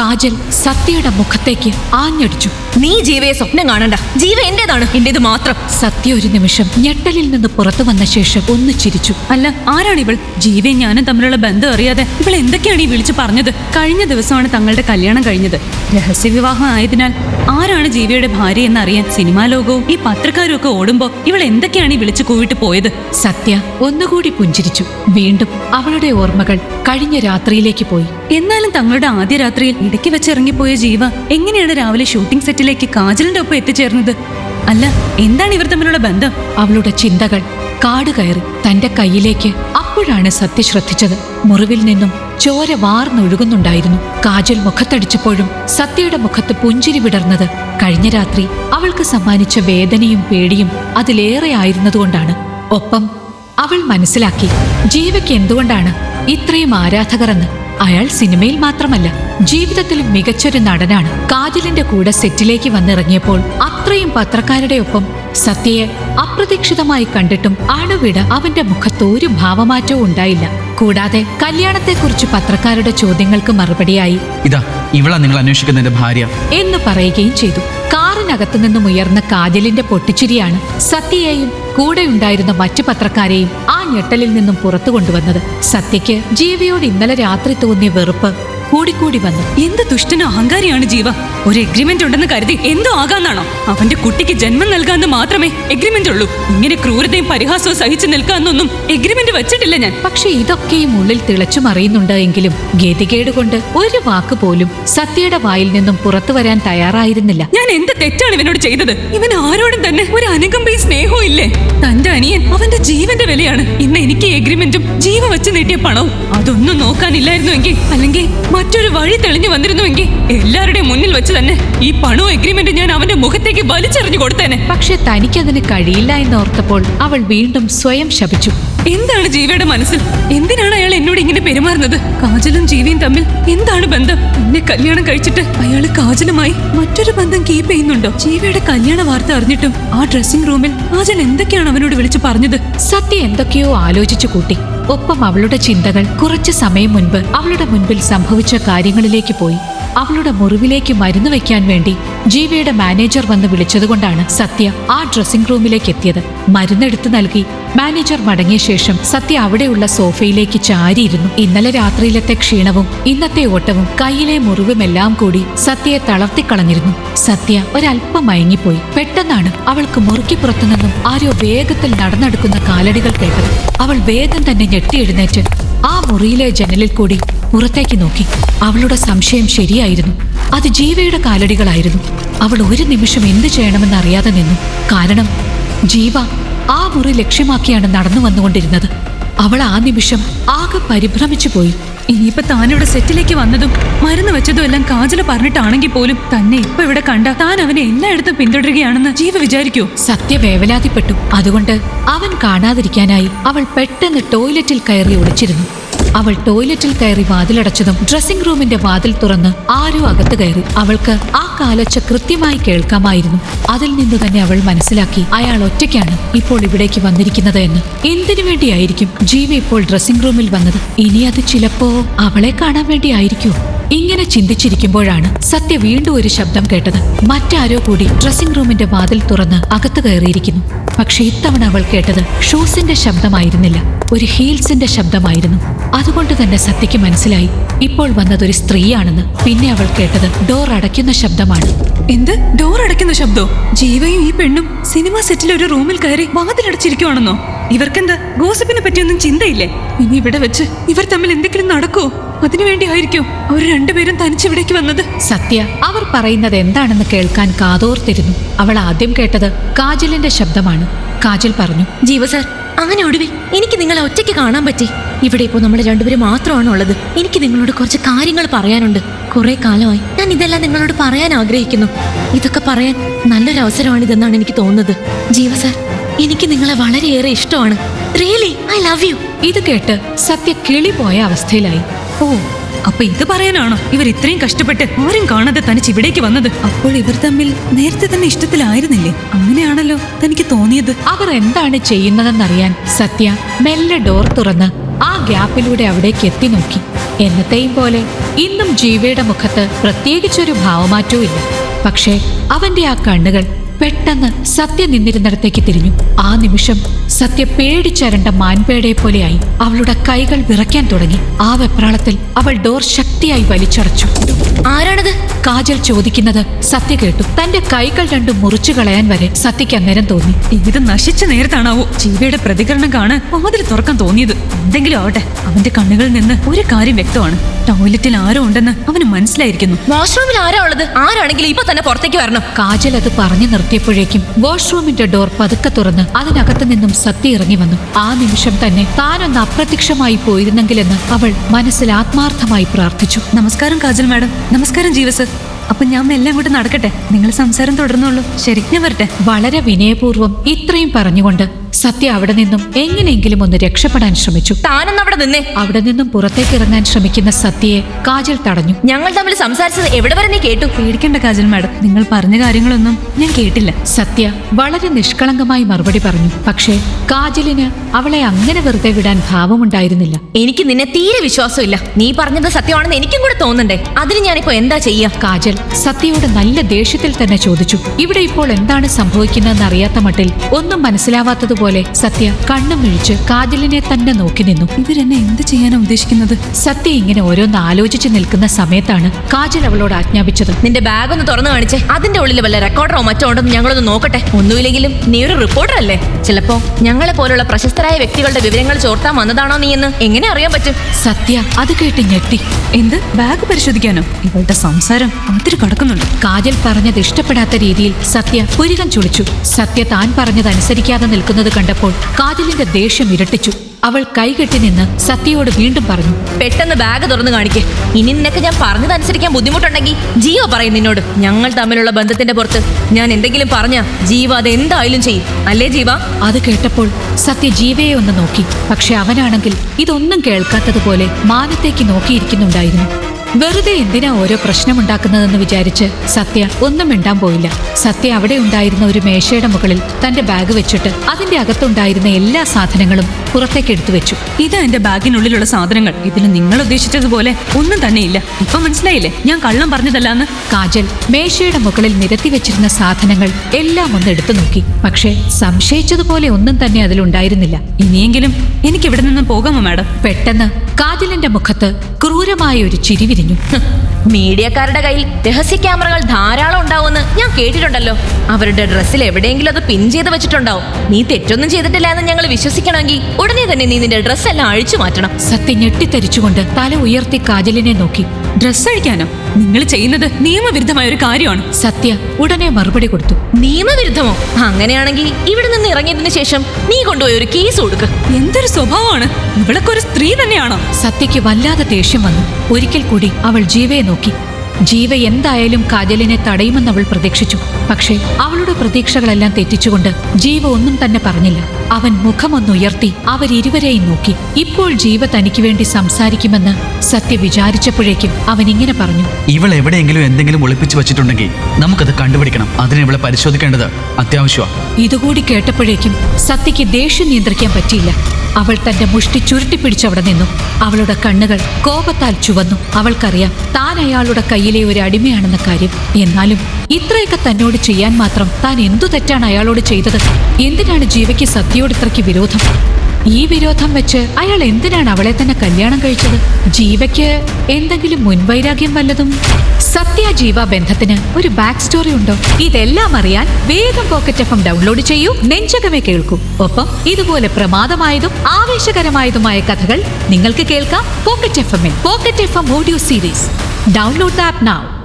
കാജൽ സത്യയുടെ മുഖത്തേക്ക് ആഞ്ഞടിച്ചു. നീ ജീവയെ സ്വപ്നം കാണണ്ട. ജീവ എന്റേതാണ്. എന്റേത് മാത്രം. സത്യ ഒരു നിമിഷം ഞെട്ടലിൽ നിന്ന് പുറത്തു വന്ന ശേഷം ഒന്ന് ചിരിച്ചു. അല്ല ആരാണ് ഇവൾ? ജീവയും ഞാനും തമ്മിലുള്ള ബന്ധം അറിയാതെ ഇവൾ എന്തൊക്കെയാണ് ഈ വിളിച്ചു പറഞ്ഞത്? കഴിഞ്ഞ ദിവസമാണ് തങ്ങളുടെ കല്യാണം കഴിഞ്ഞത്. രഹസ്യവിവാഹം ആയതിനാൽ ആരാണ് ജീവയുടെ ഭാര്യ എന്നറിയാൻ സിനിമാ ലോകവും ഈ പത്രക്കാരും ഒക്കെ ഓടുമ്പോ ഇവൾ എന്തൊക്കെയാണ് ഈ വിളിച്ചു കൂവിട്ട് പോയത്? സത്യ ഒന്നുകൂടി പുഞ്ചിരിച്ചു. വീണ്ടും അവളുടെ ഓർമ്മകൾ കഴിഞ്ഞ രാത്രിയിലേക്ക് പോയി. എന്നാലും തങ്ങളുടെ ആദ്യ രാത്രിയിൽ ഇടയ്ക്ക് വെച്ച് ഇറങ്ങിപ്പോയ ജീവ എങ്ങനെയാണ് രാവിലെ ഷൂട്ടിംഗ് സെറ്റിലേക്ക് കാജലിന്റെ ഒപ്പം എത്തിച്ചേർന്നത്? അല്ല എന്താണ് ഇവർ തമ്മിലുള്ള ബന്ധം? അവളുടെ ചിന്തകൾ കാട് കയറി തന്റെ കയ്യിലേക്ക് അപ്പോഴാണ് സത്യ ശ്രദ്ധിച്ചത്. മുറിവിൽ നിന്നും ചോര വാർന്നൊഴുകുന്നുണ്ടായിരുന്നു. കാജൽ മുഖത്തടിച്ചപ്പോഴും സത്യയുടെ മുഖത്ത് പുഞ്ചിരി വിടർന്നത്. കഴിഞ്ഞ രാത്രി അവൾക്ക് സമ്മാനിച്ച വേദനയും പേടിയും അതിലേറെ ആയിരുന്നതുകൊണ്ടാണ്. ഒപ്പം അവൾ മനസ്സിലാക്കി ജീവയ്ക്ക് എന്തുകൊണ്ടാണ് ഇത്രയും ആരാധകരെന്ന് അയാൾ സിനിമയിൽ മാത്രമല്ല ജീവിതത്തിലും മികച്ചൊരു നടനാണ്. കാജലിന്റെ കൂടെ സെറ്റിലേക്ക് വന്നിറങ്ങിയപ്പോൾ അത്രയും പത്രക്കാരുടെ ഒപ്പം സത്യയെ അപ്രതീക്ഷിതമായി കണ്ടിട്ടും അണുവിട അവന്റെ മുഖത്ത് ഒരു ഭാവമാറ്റവും ഉണ്ടായില്ല. കൂടാതെ കല്യാണത്തെക്കുറിച്ച് പത്രക്കാരുടെ ചോദ്യങ്ങൾക്ക് മറുപടിയായി ഇതാ ഇവളാ നിങ്ങൾ അന്വേഷിക്കുന്നതിന്റെ ഭാര്യ. എന്ന് പറയുകയും ചെയ്തു. കാറിനകത്തു നിന്നും ഉയർന്ന കാജലിന്റെ പൊട്ടിച്ചിരിയാണ് സത്യയെയും കൂടെയുണ്ടായിരുന്ന മറ്റു പത്രക്കാരെയും ആ ഞെട്ടലിൽ നിന്നും പുറത്തു കൊണ്ടുവന്നത്. സത്യയ്ക്ക് ജീവിയോട് ഇന്നലെ രാത്രി തോന്നിയ വെറുപ്പ് കൂടിക്കൂടി വന്നു. എന്ത് ദുഷ്ടന അഹങ്കാരിയാണ് ജീവ? ഒരു എഗ്രിമെന്റ് ഉണ്ടെന്ന് കരുതി എന്തോ ആകാന്നാണോ? അവന്റെ കുട്ടിക്ക് ജന്മം നൽകാന്ന് മാത്രമേ എഗ്രിമെന്റ് ഉള്ളൂ. ഇങ്ങനെ ക്രൂരതയും പരിഹാസവും സഹിച്ചു നിൽക്കാന്നൊന്നും എഗ്രിമെന്റ് വെച്ചിട്ടില്ല ഞാൻ. പക്ഷെ ഇതൊക്കെയും ഉള്ളിൽ തിളച്ചു മറിയുന്നുണ്ടെങ്കിലും ഗതികേട് കൊണ്ട് ഒരു വാക്ക് പോലും സത്യയുടെ വായിൽ നിന്നും പുറത്തു വരാൻ തയ്യാറായിരുന്നില്ല. ഞാൻ എന്ത് തെറ്റാണ് ഇവനോട് ചെയ്തത്? ഇവൻ ആരോടും തന്നെ ഒരു അനുകമ്പയും സ്നേഹവും ഇല്ലേ? തന്റെ അനിയൻ അവന്റെ ജീവന്റെ വിലയാണ്. ഇന്ന് എനിക്ക് എഗ്രിമെന്റും ജീവ വെച്ച് നീട്ടിയ പണവും. അതൊന്നും നോക്കാനില്ലായിരുന്നു എങ്കിൽ അല്ലെങ്കിൽ മറ്റൊരു വഴി തെളിഞ്ഞു വന്നിരുന്നുവെങ്കിൽ എല്ലാവരുടെയും മുന്നിൽ വെച്ച് തന്നെ ഈ പണവും എഗ്രിമെന്റ് ഞാൻ അവന്റെ മുഖത്തേക്ക് വലിച്ചെറിഞ്ഞു കൊടുത്തേനെ. പക്ഷെ തനിക്കതിന് കഴിയില്ല എന്ന് എന്നോർത്തപ്പോൾ അവൾ വീണ്ടും സ്വയം ശപിച്ചു. എന്താണ് ജീവയുടെ മനസ്സിൽ? എന്തിനാണ് അയാൾ എന്നോട് ഇങ്ങനെ പെരുമാറുന്നത്? കാജലും ജീവിയും തമ്മിൽ എന്താണ് ബന്ധം? എന്നെ കല്യാണം കഴിച്ചിട്ട് അയാൾ കാജലുമായി മറ്റൊരു ബന്ധം കീപ്പ് ചെയ്യുന്നുണ്ടോ? ജീവയുടെ കല്യാണ വാർത്ത അറിഞ്ഞിട്ടും ആ ഡ്രസ്സിംഗ് റൂമിൽ കാജൽ എന്തൊക്കെയാണ് അവനോട് വിളിച്ചു പറഞ്ഞത്? സത്യ എന്തൊക്കെയോ ആലോചിച്ചു കൂട്ടി. ഒപ്പം അവളുടെ ചിന്തകൾ കുറച്ചു സമയം മുൻപ് അവളുടെ മുൻപിൽ സംഭവിച്ച കാര്യങ്ങളിലേക്ക് പോയി. അവളുടെ മുറിവിലേക്ക് മരുന്ന് വെക്കാൻ വേണ്ടി ജീവയുടെ മാനേജർ വന്ന് വിളിച്ചതുകൊണ്ടാണ് സത്യ ആ ഡ്രസ്സിംഗ് റൂമിലേക്ക് എത്തിയത്. മരുന്നെടുത്ത് നൽകി. മാനേജർ മടങ്ങിയ ശേഷം സത്യ അവിടെയുള്ള സോഫയിലേക്ക് ചാരിയിരുന്നു. ഇന്നലെ രാത്രിയിലത്തെ ക്ഷീണവും ഇന്നത്തെ ഓട്ടവും കയ്യിലെ മുറിവുമെല്ലാം കൂടി സത്യയെ തളർത്തിക്കളഞ്ഞിരുന്നു. സത്യ ഒരല്പം മയങ്ങിപ്പോയി. പെട്ടെന്നാണ് അവൾക്ക് മുറുക്കിപ്പുറത്തു നിന്നും ആരോ വേഗത്തിൽ നടന്നെടുക്കുന്ന കാലടികൾ കേട്ടത്. അവൾ വേഗം തന്നെ ഞെട്ടി എഴുന്നേറ്റ് ആ മുറിയിലെ ജനലിൽ കൂടി പുറത്തേക്ക് നോക്കി. അവളുടെ സംശയം ശരിയായിരുന്നു. അത് ജീവയുടെ കാലടികളായിരുന്നു. അവൾ ഒരു നിമിഷം എന്തു ചെയ്യണമെന്ന് അറിയാതെ നിന്നു. കാരണം ജീവ ആ മുറി ലക്ഷ്യമാക്കിയാണ് നടന്നു വന്നുകൊണ്ടിരുന്നത്. അവൾ ആ നിമിഷം ആകെ പരിഭ്രമിച്ചു പോയി. ഇനിയിപ്പോ താനിവിടെ സെറ്റിലേക്ക് വന്നതും മരുന്ന് വെച്ചതും എല്ലാം കാജല പറഞ്ഞിട്ടാണെങ്കിൽ പോലും തന്നെ ഇപ്പൊ ഇവിടെ കണ്ട താൻ അവനെ എല്ലായിടത്തും പിന്തുടരുകയാണെന്ന് ജീവ വിചാരിക്കൂ. സത്യവേവലാതിപ്പെട്ടു. അതുകൊണ്ട് അവൻ കാണാതിരിക്കാനായി അവൾ പെട്ടെന്ന് ടോയ്ലറ്റിൽ കയറി ഒളിച്ചിരുന്നു. അവൾ ടോയ്ലറ്റിൽ കയറി വാതിലടച്ചതും ഡ്രസ്സിംഗ് റൂമിന്റെ വാതിൽ തുറന്ന് ആരോ അകത്ത് കയറി. അവൾക്ക് ആ കാലച്ച കൃത്യമായി കേൾക്കാമായിരുന്നു. അതിൽ നിന്ന് തന്നെ അവൾ മനസ്സിലാക്കി അയാൾ ഒറ്റയ്ക്കാണ് ഇപ്പോൾ ഇവിടേക്ക് വന്നിരിക്കുന്നത് എന്ന്. എന്തിനു വേണ്ടിയായിരിക്കും ജീവ ഇപ്പോൾ ഡ്രസ്സിംഗ് റൂമിൽ വന്നത്? ഇനി അത് ചിലപ്പോ അവളെ കാണാൻ വേണ്ടിയായിരിക്കും. ഇങ്ങനെ ചിന്തിച്ചിരിക്കുമ്പോഴാണ് സത്യ വീണ്ടും ഒരു ശബ്ദം കേട്ടത്. മറ്റാരോ കൂടി ഡ്രസ്സിംഗ് റൂമിന്റെ വാതിൽ തുറന്ന് അകത്ത് കയറിയിരിക്കുന്നു. പക്ഷെ ഇത്തവണ അവൾ കേട്ടത് ഷൂസിന്റെ ശബ്ദമായിരുന്നില്ല. ഒരു ഹീൽസിന്റെ ശബ്ദമായിരുന്നു. അതുകൊണ്ട് തന്നെ സത്യയ്ക്ക് മനസ്സിലായി. ഇപ്പോൾ വന്നതൊരു സ്ത്രീയാണെന്ന് പിന്നെ അവൾ കേട്ടത് ഡോർ അടയ്ക്കുന്ന ശബ്ദമാണ്. എന്ത്? ഡോർ അടയ്ക്കുന്ന ശബ്ദോ? ജീവയും ഈ പെണ്ണും സിനിമ സെറ്റിൽ ഒരു റൂമിൽ കയറി വാതിലടച്ചിരിക്കുവാണെന്നോ? ഇവർക്കെന്താ ഗോസിപ്പിനെ പറ്റിയൊന്നും ചിന്തയില്ലേ? ഇനി ഇവിടെ വെച്ച് ഇവർ തമ്മിൽ എന്തെങ്കിലും നടക്കോ അതിനുവേണ്ടി ആയിരിക്കും അവർ രണ്ടുപേരും തനിച്ചിവിടേക്ക് വന്നത്. സത്യ അവർ പറയുന്നത് എന്താണെന്ന് കേൾക്കാൻ കാതോർത്തിരുന്നു. അവൾ ആദ്യം കേട്ടത് കാജലിന്റെ ശബ്ദമാണ്. കാജൽ പറഞ്ഞു ജീവ സാർ അങ്ങനെ ഒടുവിൽ എനിക്ക് നിങ്ങളെ ഒറ്റയ്ക്ക് കാണാൻ പറ്റി. ഇവിടെ ഇപ്പോൾ നമ്മൾ രണ്ടുപേരും മാത്രമാണ് ഉള്ളത് എനിക്ക് നിങ്ങളോട് കുറച്ച് കാര്യങ്ങൾ പറയാനുണ്ട്. കുറെ കാലമായി ഞാൻ ഇതെല്ലാം നിങ്ങളോട് പറയാൻ ആഗ്രഹിക്കുന്നു. ഇതൊക്കെ പറയാൻ നല്ലൊരു അവസരമാണിതെന്നാണ് എനിക്ക് തോന്നുന്നത്. ജീവ സാർ എനിക്ക് നിങ്ങളെ വളരെയേറെ ഇഷ്ടമാണ്. റിയലി ഐ ലവ് യു ഇത് കേട്ട് സത്യ കിളി പോയ അവസ്ഥയിലായി. ഓ അപ്പൊ ഇത് പറയാനാണോ? ഇവർ ഇത്രയും കഷ്ടപ്പെട്ട് ആരും കാണാതെ തനിച്ച് ഇവിടേക്ക് വന്നത്? അപ്പോൾ ഇവർ തമ്മിൽ നേരത്തെ തന്നെ ഇഷ്ടത്തിലായിരുന്നില്ലേ? അങ്ങനെയാണല്ലോ തനിക്ക് തോന്നിയത്. അവർ എന്താണ് ചെയ്യുന്നതെന്നറിയാൻ സത്യ മെല്ലെ ഡോർ തുറന്ന് ആ ഗ്യാപ്പിലൂടെ അവിടേക്ക് എത്തി നോക്കി. എന്നത്തെയും പോലെ ഇന്നും ജീവയുടെ മുഖത്ത് പ്രത്യേകിച്ചൊരു ഭാവമാറ്റവും ഇല്ല. പക്ഷേ അവന്റെ ആ കണ്ണുകൾ പെട്ടെന്ന് സത്യ നിന്നിരുന്നിടത്തേക്ക് തിരിഞ്ഞു. ആ നിമിഷം സത്യ പേടിച്ചരണ്ട മാൻപേടയെ പോലെയായി അവളുടെ കൈകൾ വിറയ്ക്കാൻ തുടങ്ങി. ആ വെപ്രാളത്തിൽ അവൾ ഡോർ ശക്തിയായി വലിച്ചടച്ചു. ആരാണത്? കാജൽ ചോദിക്കുന്നത് സത്യ കേട്ടു. തന്റെ കൈകൾ രണ്ടും മുറിച്ചു കളയാൻ വരെ സത്യക്ക് അന്നേരം തോന്നി. ഇത് നശിച്ച നേരത്താണാവോ ജീവയുടെ പ്രതികരണം കാണാൻ വാതിൽ തുറക്കാൻ തോന്നിയത്? എന്തെങ്കിലും ആവട്ടെ. അവന്റെ കണ്ണുകളിൽ നിന്ന് ഒരു കാര്യം വ്യക്തമാണ്. ടോയ്ലറ്റിൽ ആരോ ഉണ്ടെന്ന് അവന് മനസ്സിലായിരിക്കുന്നു. വാഷ്റൂമിൽ ആരാ ഉള്ളത്? ആരാണെങ്കിലും ഇപ്പൊ തന്നെ പുറത്തേക്ക് വരണം. കാജൽ അത് പറഞ്ഞു നിർത്തിയപ്പോഴേക്കും വാഷ്റൂമിന്റെ ഡോർ പതുക്കെ തുറന്ന് അതിനകത്ത് നിന്നും സത്യ ഇറങ്ങി വന്നു. ആ നിമിഷം തന്നെ താനൊന്ന് അപ്രത്യക്ഷമായി പോയിരുന്നെങ്കിലെന്ന് അവൾ മനസ്സിൽ ആത്മാർത്ഥമായി പ്രാർത്ഥിച്ചു. നമസ്കാരം കാജൽ മാഡം. നമസ്കാരം ജീവസ് അപ്പൊ ഞാൻ എല്ലാം കൂടെ നടക്കട്ടെ? നിങ്ങൾ സംസാരം തുടർന്നുള്ളൂ. ശരി ഞാൻ വരട്ടെ? വളരെ വിനയപൂർവം ഇത്രയും പറഞ്ഞുകൊണ്ട് സത്യ അവിടെ നിന്നും എങ്ങനെയെങ്കിലും ഒന്ന് രക്ഷപ്പെടാൻ ശ്രമിച്ചു. താനൊന്നും അവിടെ നിന്നേ. അവിടെ നിന്നും പുറത്തേക്ക് ഇറങ്ങാൻ ശ്രമിക്കുന്ന സത്യയെ കാജൽ തടഞ്ഞു. ഞങ്ങൾ തമ്മിൽ സംസാരിച്ചത് എവിടെ വരെ നീ കേട്ടു? പേടിക്കേണ്ട കാജൽ മാഡം നിങ്ങൾ പറഞ്ഞ കാര്യങ്ങളൊന്നും ഞാൻ കേട്ടില്ല. സത്യ വളരെ നിഷ്കളങ്കമായി മറുപടി പറഞ്ഞു. പക്ഷേ കാജലിന് അവളെ അങ്ങനെ വെറുതെ വിടാൻ ഭാവമുണ്ടായിരുന്നില്ല. എനിക്ക് നിന്നെ തീരെ വിശ്വാസമില്ല. നീ പറഞ്ഞത് സത്യമാണെന്ന് എനിക്കും കൂടെ തോന്നണ്ടേ അതിന് ഞാനിപ്പോ എന്താ ചെയ്യാ? കാജൽ സത്യയോട് നല്ല ദേഷ്യത്തിൽ തന്നെ ചോദിച്ചു. ഇവിടെ ഇപ്പോൾ എന്താണ് സംഭവിക്കുന്നതെന്ന് അറിയാത്ത മട്ടിൽ ഒന്നും മനസ്സിലാവാത്തതുപോലെ സത്യ കണ്ണും മിഴിച്ച് കാജലിനെ തന്നെ നോക്കി നിന്നു. ഇവരെന്നെ എന്ത് ചെയ്യാനാ ഉദ്ദേശിക്കുന്നത്? സത്യ ഇങ്ങനെ ഓരോന്ന് ആലോചിച്ച് നിൽക്കുന്ന സമയത്താണ് കാജൽ അവളോട് ആജ്ഞാപിച്ചത്. നിന്റെ ബാഗ് ഒന്ന് തുറന്നു കാണിച്ചേ. അതിന്റെ ഉള്ളിൽ വല്ല റെക്കോർഡറോ മറ്റോ ഉണ്ടെന്ന് ഞങ്ങളൊന്ന് നോക്കട്ടെ. ഒന്നുമില്ലെങ്കിലും നീ ഒരു റിപ്പോർട്ടർ അല്ലേ? ചിലപ്പോ ഞങ്ങളെ പോലുള്ള പ്രശസ്തരായ വ്യക്തികളുടെ വിവരങ്ങൾ ചോർത്താൻ വന്നതാണോ നീ എന്ന് എങ്ങനെ അറിയാൻ പറ്റും? സത്യ അത് കേട്ട് ഞെട്ടി. എന്ത്? ബാഗ് പരിശോധിക്കാനോ? ഇവളുടെ സംസാരം അതിരി കടക്കുന്നുണ്ട്. കാജൽ പറഞ്ഞത് ഇഷ്ടപ്പെടാത്ത രീതിയിൽ സത്യ പുരികം ചുളിച്ചു. സത്യ താൻ പറഞ്ഞത് അനുസരിക്കാതെ നിൽക്കുന്നത് കണ്ടപ്പോൾ കാജലിന്റെ ദേഷ്യം ഇരട്ടിച്ചു. അവൾ കൈകെട്ടി നിന്ന് സത്യയോട് വീണ്ടും പറഞ്ഞു പെട്ടെന്ന് ബാഗ് തുറന്നു കാണിക്കേ. ഇനി നിനക്ക് ഞാൻ പറഞ്ഞതനുസരിക്കാൻ ബുദ്ധിമുട്ടുണ്ടെങ്കിൽ ജിയോ പറയും നിന്നോട്. ഞങ്ങൾ തമ്മിലുള്ള ബന്ധത്തിന്റെ പുറത്ത് ഞാൻ എന്തെങ്കിലും പറഞ്ഞ ജീവ അത് എന്തായാലും ചെയ്യും. അല്ലേ ജീവ? അത് കേട്ടപ്പോൾ സത്യ ജീവയെ ഒന്ന് നോക്കി. പക്ഷെ അവനാണെങ്കിൽ ഇതൊന്നും കേൾക്കാത്തതുപോലെ മാനത്തേക്ക് നോക്കിയിരിക്കുന്നുണ്ടായിരുന്നു. വെറുതെ എന്തിനാ ഓരോ പ്രശ്നം ഉണ്ടാക്കുന്നതെന്ന് വിചാരിച്ച് സത്യ ഒന്നും മിണ്ടാൻ പോയില്ല. സത്യ അവിടെ ഉണ്ടായിരുന്ന ഒരു മേശയുടെ മുകളിൽ തന്റെ ബാഗ് വെച്ചിട്ട് അതിന്റെ അകത്തുണ്ടായിരുന്ന എല്ലാ സാധനങ്ങളും പുറത്തേക്ക് എടുത്തു വെച്ചു. ഇത് എന്റെ ബാഗിനുള്ളിലുള്ള സാധനങ്ങൾ. ഇതിൽ നിങ്ങൾ ഉദ്ദേശിച്ചതുപോലെ ഒന്നും തന്നെയില്ല. ഇപ്പൊ മനസ്സിലായില്ലേ? ഞാൻ കള്ളം പറഞ്ഞതല്ലാന്ന്? കാജൽ മേശയുടെ മുകളിൽ നിരത്തി വെച്ചിരുന്ന സാധനങ്ങൾ എല്ലാം ഒന്ന് എടുത്തു നോക്കി. പക്ഷേ സംശയിച്ചതുപോലെ ഒന്നും തന്നെ അതിലുണ്ടായിരുന്നില്ല ഇനിയെങ്കിലും എനിക്ക് ഇവിടെ നിന്ന് പോകാമോ മാഡം? പെട്ടെന്ന് കാജലിന്റെ മുഖത്ത് ക്രൂരമായ ഒരു ചിരി വിരിഞ്ഞു. മീഡിയക്കാരുടെ കയ്യിൽ രഹസ്യ ക്യാമറകൾ ധാരാളം ഉണ്ടാവുമെന്ന് ഞാൻ കേട്ടിട്ടുണ്ടല്ലോ. അവരുടെ ഡ്രസ്സിൽ എവിടെയെങ്കിലും അത് പിൻ ചെയ്ത് വെച്ചിട്ടുണ്ടാവും. നീ തെറ്റൊന്നും ചെയ്തിട്ടില്ല എന്ന് ഞങ്ങൾ വിശ്വസിക്കണമെങ്കിൽ ഉടനെ തന്നെ നീ നിന്റെ ഡ്രസ്സ് എല്ലാം അഴിച്ചു മാറ്റണം. സത്യ ഞെട്ടിത്തരിച്ചുകൊണ്ട് തല ഉയർത്തി കാജലിനെ നോക്കി. ഡ്രസ്സ് അഴിക്കാനോ? നിങ്ങൾ ചെയ്യുന്നത് നിയമവിരുദ്ധമായ ഒരു കാര്യമാണ്. സത്യ ഉടനെ മറുപടി കൊടുത്തു. നിയമവിരുദ്ധമോ? അങ്ങനെയാണെങ്കിൽ ഇവിടെ നിന്ന് ഇറങ്ങിയതിന് ശേഷം നീ കൊണ്ടുപോയി ഒരു കേസ് കൊടുക്ക്. എന്തൊരു സ്വഭാവമാണ്? ഇവളൊക്കെ ഒരു സ്ത്രീ തന്നെയാണോ? സത്യക്ക് വല്ലാതെ ദേഷ്യം വന്നു. ഒരിക്കൽ കൂടി അവൾ ജീവയെ നോക്കി. ജീവ എന്തായാലും കാജലിനെ തടയുമെന്ന് അവൾ പ്രതീക്ഷിച്ചു. പക്ഷേ അവളുടെ പ്രതീക്ഷകളെല്ലാം തെറ്റിച്ചുകൊണ്ട് ജീവ ഒന്നും തന്നെ പറഞ്ഞില്ല. അവൻ മുഖമൊന്നുയർത്തി അവരിരുവരെയും നോക്കി. ഇപ്പോൾ ജീവ തനിക്ക് വേണ്ടി സംസാരിക്കുമെന്ന് സത്യ വിചാരിച്ചപ്പോഴേക്കും അവൻ ഇങ്ങനെ പറഞ്ഞു. ഇവൾ എവിടെയെങ്കിലും എന്തെങ്കിലും ഒളിപ്പിച്ചു വെച്ചിട്ടുണ്ടെങ്കിൽ നമുക്കത് കണ്ടുപിടിക്കണം. അതിനെ ഇവളെ പരിശോധിക്കേണ്ടത് അത്യാവശ്യമാണ് ഇതുകൂടി കേട്ടപ്പോഴേക്കും സത്യയ്ക്ക് ദേഷ്യം നിയന്ത്രിക്കാൻ പറ്റിയില്ല. അവൾ തന്റെ മുഷ്ടി ചുരുട്ടിപ്പിടിച്ചവിടെ നിന്നു. അവളുടെ കണ്ണുകൾ കോപത്താൽ ചുവന്നു. അവൾക്കറിയാം താൻ അയാളുടെ കയ്യിലെ ഒരു അടിമയാണെന്ന കാര്യം എന്നാലും ഇത്രയൊക്കെ തന്നോട് ചെയ്യാൻ മാത്രം താൻ എന്തു തെറ്റാണ് അയാളോട് ചെയ്തത്? എന്തിനാണ് ജീവയ്ക്ക് സത്യയോട് ഇത്രയ്ക്ക് വിരോധം? ഈ വിരോധം വെച്ച് അയാൾ എന്തിനാണ് അവളെ തന്നെ കല്യാണം കഴിച്ചത്? ജീവയ്ക്ക് എന്തെങ്കിലും മുൻവൈരാഗ്യം വല്ലതും? സത്യ ജീവ ബന്ധത്തിന് ഒരു ബാക്ക് സ്റ്റോറി ഉണ്ടോ? ഇതെല്ലാം അറിയാൻ വേഗം പോക്കറ്റ് എഫ് എം ഡൗൺലോഡ് ചെയ്യൂ. നെഞ്ചകമേ കേൾക്കൂ. ഒപ്പം ഇതുപോലെ പ്രമാദമായതും ആവേശകരമായതുമായ കഥകൾ നിങ്ങൾക്ക് കേൾക്കാം പോക്കറ്റ് എഫ് എമ്മിൽ pocket F M audio series download the app now.